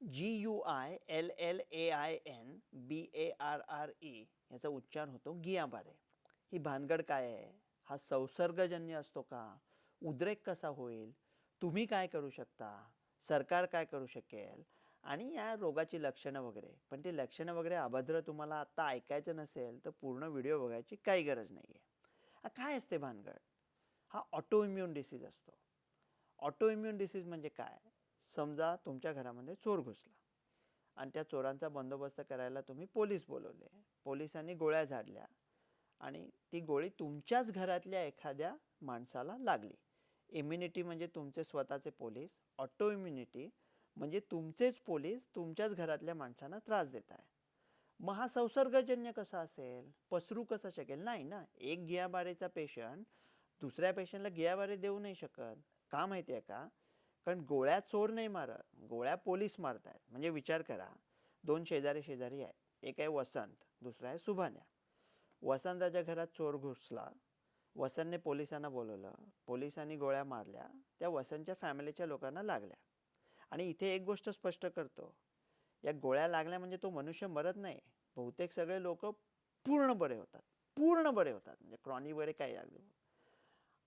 G U I L L A I N B A R R E याचा उच्चार होतो गियाबारे. ही भानगड काय आहे? हा संसर्गजन्य असतो का? उद्रेक कसा होईल? तुम्ही काय करू शकता? सरकार काय करू शकेल? आणि या रोगाची लक्षणं वगैरे. पण ते लक्षणं वगैरे अभद्र तुम्हाला आत्ता ऐकायचं नसेल तर पूर्ण व्हिडिओ बघायची काही गरज नाही आहे काय असते भानगड? हा ऑटो इम्युन डिसीज असतो. ऑटो इम्युन डिसीज म्हणजे काय? समजा तुमच्या घरामध्ये चोर घुसला. आणि त्या चोरांचा बंदोबस्त करायला तुम्ही पोलीस बोलवले. पोलिसांनी गोळ्या झाडल्या आणि ती गोळी तुमच्याच घरातल्या एखाद्या माणसाला लागली. इम्युनिटी म्हणजे तुमचे स्वतःचे पोलीस. ऑटो इम्युनिटी म्हणजे तुमचेच पोलीस तुमच्याच घरातल्या माणसांना त्रास देत आहे. मग हा संसर्गजन्य कसा असेल? पसरू कसं शकेल? नाही ना. एक गियाबारेचा पेशंट दुसऱ्या पेशंटला गियाबारे देऊ नाही शकत. का माहिती आहे का? कारण गोळ्या चोर नाही मारत गोळ्या पोलीस मारत आहेत म्हणजे विचार करा दोन शेजारी शेजारी आहेत. एक आहे वसंत दुसरा आहे सुभान्या. वसंताच्या घरात चोर घुसला. वसंतने पोलिसांना बोलवलं. पोलिसांनी गोळ्या मारल्या. त्या वसंतच्या फॅमिलीच्या लोकांना लागल्या. आणि इथे एक गोष्ट स्पष्ट करतो. या गोळ्या लागल्या म्हणजे तो मनुष्य मरत नाही. बहुतेक सगळे लोक पूर्ण बरे होतात. पूर्ण बरे होतात. म्हणजे क्रॉनी वगैरे काही लागले.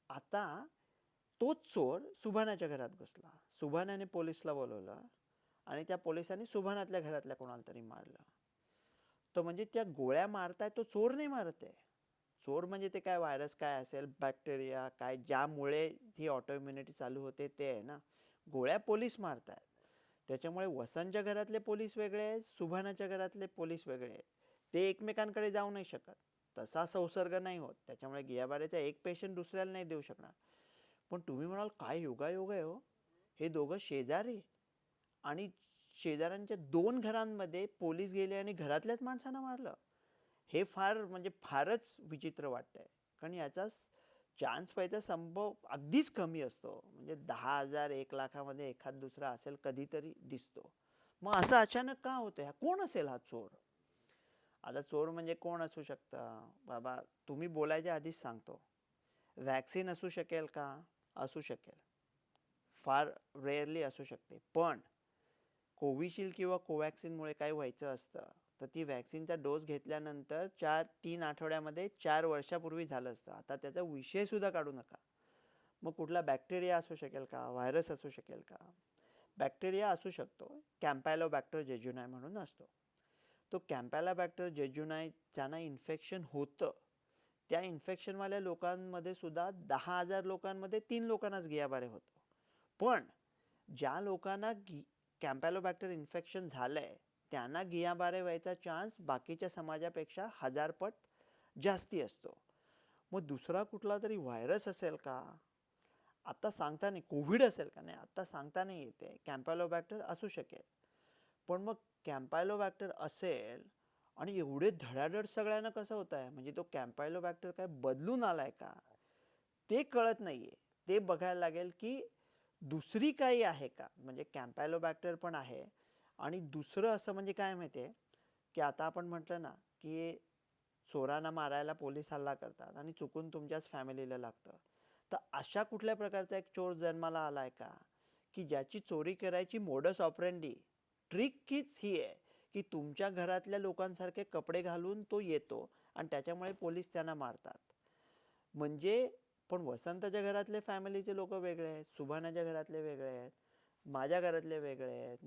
आता तोच चोर सुभानाच्या घरात घुसला. सुभानाने पोलिसला बोलवलं आणि त्या पोलिसांनी सुभानातल्या घरातल्या कोणाला तरी मारलं. तर म्हणजे त्या गोळ्या मारताय तो चोर नाही मारत आहे. चोर म्हणजे ते काय व्हायरस काय असेल बॅक्टेरिया काय ज्यामुळे ही ऑटो इम्युनिटी चालू होते ते आहे ना. गोळ्या पोलीस मारतायत. त्याच्यामुळे वसंतच्या घरातले पोलीस वेगळे आहेत सुभानाच्या घरातले पोलीस वेगळे आहेत. ते एकमेकांकडे जाऊ नाही शकत. तसा संसर्ग नाही होत. त्याच्यामुळे गियाबारेचा एक पेशंट दुसऱ्याला नाही देऊ शकणार. पण तुम्ही म्हणाल काय योगायोग आहे हो? हे दोघं शेजारी. आणि शेजाऱ्यांच्या दोन घरांमध्ये पोलीस गेले आणि घरातल्याच माणसांना मारलं. हे फार म्हणजे फारच विचित्र वाटतंय. कारण याचा चान्स व्हायचा संभव अगदीच कमी असतो. म्हणजे दहा हजार एक लाखामध्ये एखाद दुसरा असेल कधीतरी दिसतो. मग असं अचानक का होतं ह्या कोण असेल हा चोर? आता चोर म्हणजे कोण असू शकतं? बाबा तुम्ही बोलायच्या आधीच सांगतो. व्हॅक्सिन असू शकेल का? असू शकेल. फार रेअरली असू शकते. पण कोविशिल्ड किंवा कोवॅक्सिनमुळे काय व्हायचं असतं तर ती वॅक्सिनचा डोस घेतल्यानंतर चार तीन आठवड्यामध्ये चार वर्षापूर्वी झालं असतं. आता त्याचा विषयसुद्धा काढू नका. मग कुठला बॅक्टेरिया असू शकेल का? व्हायरस असू शकेल का? बॅक्टेरिया असू शकतो. कॅम्पॅलोबॅक्टर जेजुनाय म्हणून असतो. तो कॅम्पॅलाबॅक्टर जेजुनाय ज्यांना इन्फेक्शन होतं. त्या इन्फेक्शनवाल्या लोकांमध्ये सुद्धा दहा हजार लोकांमध्ये तीन लोकांनाच गियाबारे होतो. पण ज्या लोकांना गी कॅम्पॅलोबॅक्टर इन्फेक्शन झालं आहे त्यांना गियाबारे व्हायचा चान्स बाकीच्या समाजापेक्षा हजारपट जास्ती असतो. मग दुसरा कुठला तरी व्हायरस असेल का? आत्ता सांगता नाही कोविड असेल का नाही आत्ता सांगता नाही येते. कॅम्पॅलोबॅक्टर असू शकेल. पण मग कॅम्पायलोबॅक्टर असेल आणि एवढे धडाधड सगळ्यांना कसं होत आहे? म्हणजे तो कॅम्पायलो बॅक्टर काय बदलून आलाय का? ते कळत नाही आहे ते बघायला लागेल की दुसरी काही आहे का? म्हणजे कॅम्पायलो बॅक्टर पण आहे. आणि दुसरं असं म्हणजे काय माहिती आहे की आता आपण म्हटलं ना की चोरांना मारायला पोलीस हल्ला करतात आणि चुकून तुमच्याच फॅमिलीला लागतं. तर अशा कुठल्या प्रकारचा एक चोर जन्माला आला आहे का? की ज्याची चोरी करायची मोडस ऑपरेंडी ट्रिक हीच ही आहे. की तुमच्या घरातल्या लोकांसारखे कपडे घालून तो येतो आणि त्याच्यामुळे पोलीस त्यांना मारतात. म्हणजे पण वसंतच्या घरातले फॅमिलीचे लोक वेगळे आहेत सुभानाच्या घरातले वेगळे आहेत माझ्या घरातले वेगळे आहेत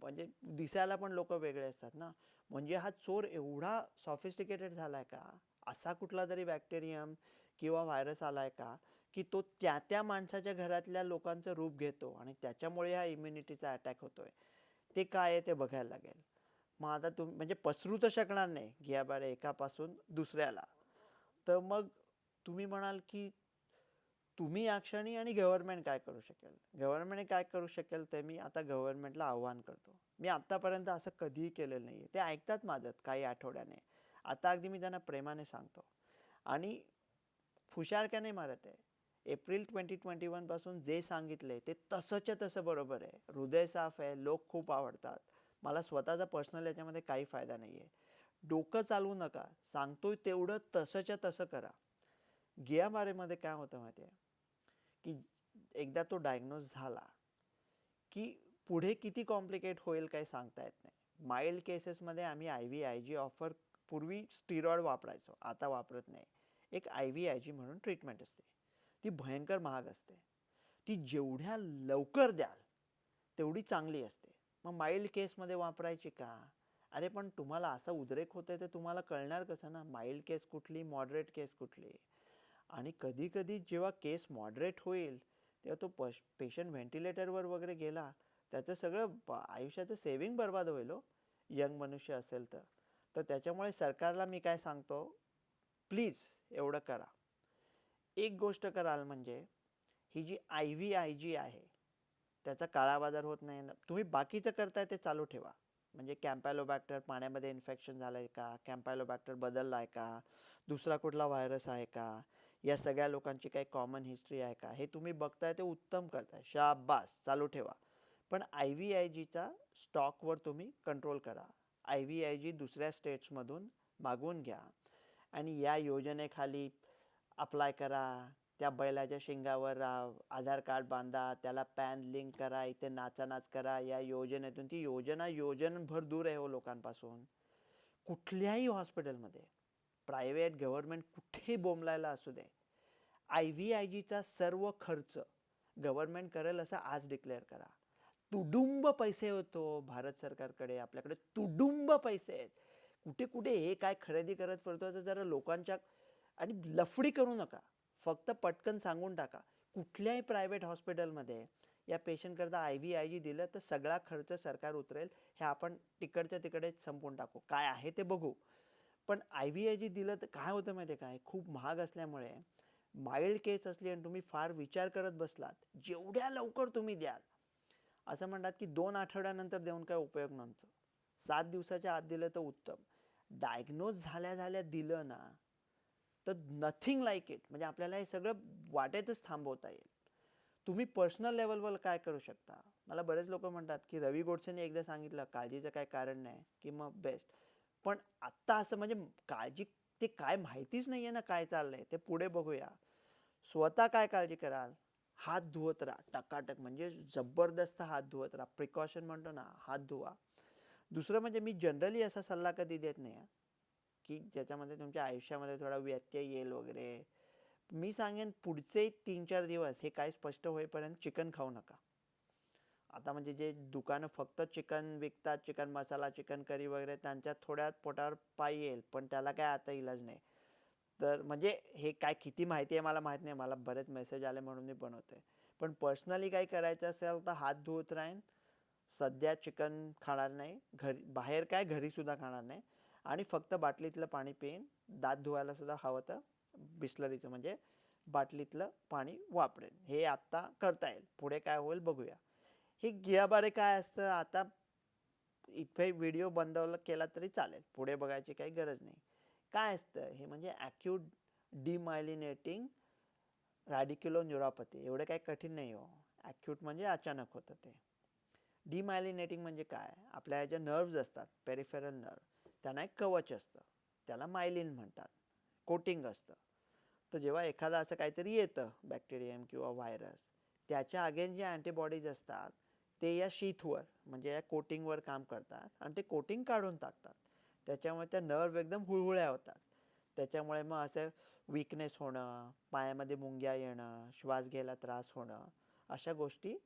म्हणजे दिसायला पण लोक वेगळे असतात ना. म्हणजे हा चोर एवढा सॉफिस्टिकेटेड झाला आहे का? असा कुठला तरी बॅक्टेरियम किंवा व्हायरस आला आहे का? की तो त्या त्या माणसाच्या घरातल्या लोकांचं रूप घेतो आणि त्याच्यामुळे हा इम्युनिटीचा अटॅक होतोय. ते काय आहे ते बघायला लागेल. मग आता तुम म्हणजे पसरू तर शकणार नाही घ्याबारे एकापासून दुसऱ्याला. तर मग तुम्ही म्हणाल की तुम्ही या क्षणी आणि गव्हर्नमेंट काय करू शकेल? गव्हर्नमेंट काय करू शकेल ते मी आता गव्हर्नमेंटला आव्हान करतो. मी आत्तापर्यंत असं कधीही केलेलं नाही आहे ते ऐकतात माझं काही आठवड्याने. आता अगदी मी त्यांना प्रेमाने सांगतो. आणि फुशारक्याने मारत आहे. एप्रिल ट्वेंटी ट्वेंटी वनपासून जे सांगितले ते तसंच्या तसं बरोबर आहे. हृदय साफ आहे लोक खूप आवडतात. मला स्वतःचा पर्सनल याच्यामध्ये काही फायदा नाही आहे डोकं चालवू नका. सांगतोय तेवढं तसंच्या तसं करा. गियामारेमध्ये काय होतं माहिती आहे की एकदा तो डायग्नोज झाला की पुढे किती कॉम्प्लिकेट होईल काही सांगता येत नाही. माइल्ड केसेसमध्ये आम्ही I V I G offer पूर्वी स्टिरॉइड वापरायचो. आता वापरत नाही. एक आय व्ही आय जी म्हणून ट्रीटमेंट असते. ती भयंकर महाग असते. ती जेवढ्या लवकर द्याल तेवढी चांगली असते. मग माइल्ड केसमध्ये वापरायची का? अरे पण तुम्हाला असा उद्रेक होतोय तर तुम्हाला कळणार कसं ना? माइल्ड केस कुठली मॉडरेट केस कुठली? आणि कधीकधी जेव्हा केस मॉडरेट होईल तेव्हा तो पश पेशंट व्हेंटिलेटरवर वगैरे गेला त्याचं सगळं आयुष्याचं सेविंग बर्बाद होईल हो. यंग मनुष्य असेल तर. तर त्याच्यामुळे सरकारला मी काय सांगतो? प्लीज एवढं करा. एक गोष्ट कराल म्हणजे ही जी आय व्ही आय जी आहे त्याचा काळा बाजार होत नाही. ना तुम्ही बाकीचं करताय ते चालू ठेवा. म्हणजे कॅम्पॅलोबॅक्टर पाण्यामध्ये इन्फेक्शन झालं आहे का? कॅम्पॅलोबॅक्टर बदलला आहे का? दुसरा कुठला व्हायरस आहे का? या सगळ्या लोकांची काही कॉमन हिस्ट्री आहे का? हे तुम्ही बघताय ते उत्तम करताय. शाबास! चालू ठेवा. पण आय व्ही आय जीचा स्टॉकवर तुम्ही कंट्रोल करा. आय व्ही आय जी दुसऱ्या स्टेट्समधून मागवून घ्या. आणि या योजनेखाली अप्लाय करा. त्या बैलाच्या शिंगावर आ, आधार कार्ड बांधा त्याला पॅन लिंक करा इथे नाचानाच करा या योजनेतून ती योजना योजनभर दूर आहे हो लोकांपासून. कुठल्याही हॉस्पिटलमध्ये प्रायव्हेट गव्हर्नमेंट कुठेही बोंबलायला असू दे आय व्ही आय जीचा सर्व खर्च गव्हर्नमेंट करेल असं आज डिक्लेअर करा. तुडुंब पैसे होतो भारत सरकारकडे आपल्याकडे तुडुंब पैसे आहेत. कुठे कुठे हे काय खरेदी करत फिरतो जरा लोकांच्या आणि लफडी करू नका. फक्त पटकन सांगून टाका. कुठल्याही प्रायव्हेट हॉस्पिटलमध्ये या पेशंटकरता आय व्ही आय जी दिलं तर सगळा खर्च सरकार उतरेल. हे आपण तिकडच्या तिकडे संपवून टाकू. काय आहे ते बघू. पण आय व्ही आय जी दिलं तर काय होतं माहिती आहे काय? खूप महाग असल्यामुळे माइल्ड केस असली आणि तुम्ही फार विचार करत बसलात जेवढ्या लवकर तुम्ही द्याल. असं म्हणतात की दोन आठवड्यानंतर देऊन काय उपयोग नव्हतं. सात दिवसाच्या आत दिलं तर उत्तम. डायग्नोज झाल्या झाल्या दिलं ना तर नथिंग लाईक इट म्हणजे आपल्याला हे सगळं वाटेतच थांबवता येईल. तुम्ही पर्सनल लेवलवर काय करू शकता? मला बरेच लोक म्हणतात की रवी गोडसेने एकदा सांगितलं काळजीचं काय कारण नाही की मग बेस्ट पण आत्ता असं म्हणजे काळजी ते काय माहितीच नाही आहे ना काय चाललंय ते पुढे बघूया. स्वतः काय काळजी कराल? हात धुवत राहा टकाटक. म्हणजे जबरदस्त हात धुवत राहा. प्रिकॉशन म्हणतो ना हात धुवा. दुसरं म्हणजे मी जनरली असा सल्ला कधी देत नाही की ज्याच्यामध्ये तुमच्या आयुष्यामध्ये थोडा व्यत्यय येईल वगैरे. मी सांगेन पुढचे तीन चार दिवस हे काय स्पष्ट होईपर्यंत चिकन खाऊ नका. आता म्हणजे जे दुकानं फक्त चिकन विकतात चिकन मसाला चिकन करी वगैरे त्यांच्यात थोड्यात पोटावर पाय येईल पण त्याला काय आता इलाज नाही. तर म्हणजे हे काय किती माहिती आहे मला माहीत नाही मला बरेच मेसेज आले म्हणून मी बनवते पण पर्सनली काही करायचं असेल तर हात धुवत राहीन. सध्या चिकन खाणार नाही घरी बाहेर काय घरीसुद्धा खाणार नाही. आणि फक्त बाटलीतलं पाणी पिईन दात धुवायला सुद्धा हवं तर बिस्लरीचं म्हणजे बाटलीतलं पाणी वापरेन. हे आत्ता करता येईल. पुढे काय होईल बघूया. हे गियाबारे काय असतं? आता इथे व्हिडिओ बंदवला केला तरी चालेल. पुढे बघायची काही गरज नाही. काय असतं? हे म्हणजे ॲक्यूट डिमायलिनेटिंग रॅडिक्युलो न्युरोपॅथी एवढं काही कठीण नाही हो. ॲक्यूट म्हणजे अचानक होतं ते. डिमायलिनेटिंग म्हणजे काय? आपल्या ह्या ज्या नर्व्ज असतात. पेरिफेरल नर्व त्यांना एक कवच असतं. त्याला मायलिन म्हणतात. कोटिंग असतं. तर जेव्हा एखादा असं काहीतरी येतं बॅक्टेरियम किंवा व्हायरस त्याच्या अगेन जे अँटीबॉडीज असतात ते या शीथवर म्हणजे या कोटिंगवर काम करतात आणि ते कोटिंग काढून टाकतात. त्याच्यामुळे त्या नर्व एकदम हुळहुळ्या होतात. त्याच्यामुळे मग असं विकनेस होणं पायामध्ये मुंग्या येणं श्वास घ्यायला त्रास होणं अशा गोष्टी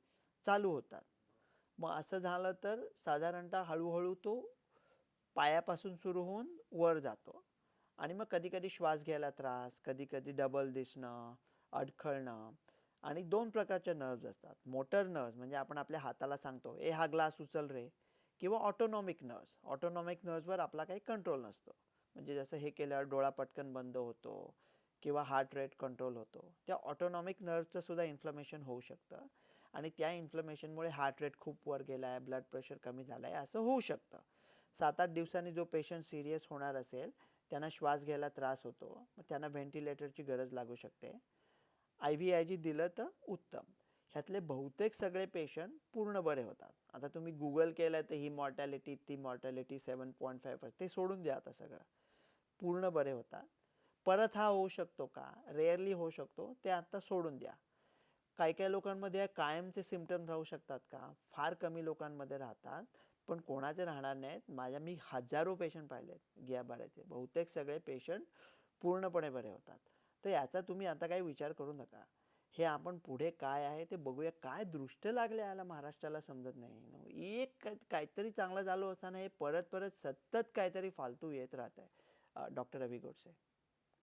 चालू होतात. मग असं झालं तर साधारणतः हळूहळू तो पायापासून सुरू होऊन वर जातो. आणि मग कधीकधी श्वास घ्यायला त्रास कधीकधी डबल दिसणं अडखळणं आणि दोन प्रकारच्या नर्व्ज असतात. मोटर नर्व्ज म्हणजे आपण आपल्या हाताला सांगतो ए हा ग्लास उचल रे. किंवा ऑटोनॉमिक नर्व्ज ऑटोनॉमिक नर्व्जवर आपला काही कंट्रोल नसतो. म्हणजे जसं हे केल्यावर डोळा पटकन बंद होतो किंवा हार्ट रेट कंट्रोल होतो. त्या ऑटोनॉमिक नर्व्जचं सुद्धा इन्फ्लमेशन होऊ शकतं. आणि त्या इन्फ्लमेशनमुळे हार्ट रेट खूप वर गेला आहे ब्लड प्रेशर कमी झालं आहे असं होऊ शकतं. सात आठ दिवसांनी जो पेशंट सिरियस होणार असेल त्यांना श्वास घ्यायला त्रास होतो. मग त्यांना व्हेंटिलेटरची गरज लागू शकते. आय व्ही आय जी दिलं तर उत्तम. ह्यातले बहुतेक सगळे पेशंट पूर्ण बरे होतात. आता तुम्ही गुगल केलं तर ही मॉर्टॅलिटी ती मॉर्टॅलिटी सेवन पॉईंट फायव्ह ते सोडून द्या आता सगळं. पूर्ण बरे होतात. परत हा होऊ शकतो का? रेअरली होऊ शकतो. ते आता सोडून द्या. काही काही लोकांमध्ये कायमचे सिमटम्स राहू शकतात का? फार कमी लोकांमध्ये राहतात. पण कोणाचे राहणार नाहीत. माझ्या मी हजारो पेशंट पाहिले आहेत गियाबाड्याचे बहुतेक सगळे पेशंट पूर्णपणे बरे होतात. तर याचा तुम्ही आता काही विचार करू नका. हे आपण पुढे काय आहे ते बघूया. काय दृष्ट लागले याला महाराष्ट्राला समजत नाही. एक काय- काहीतरी चांगलं झालं असताना हे परत परत सतत काहीतरी फालतू येत राहत आहे डॉक्टर रवी गोडसे.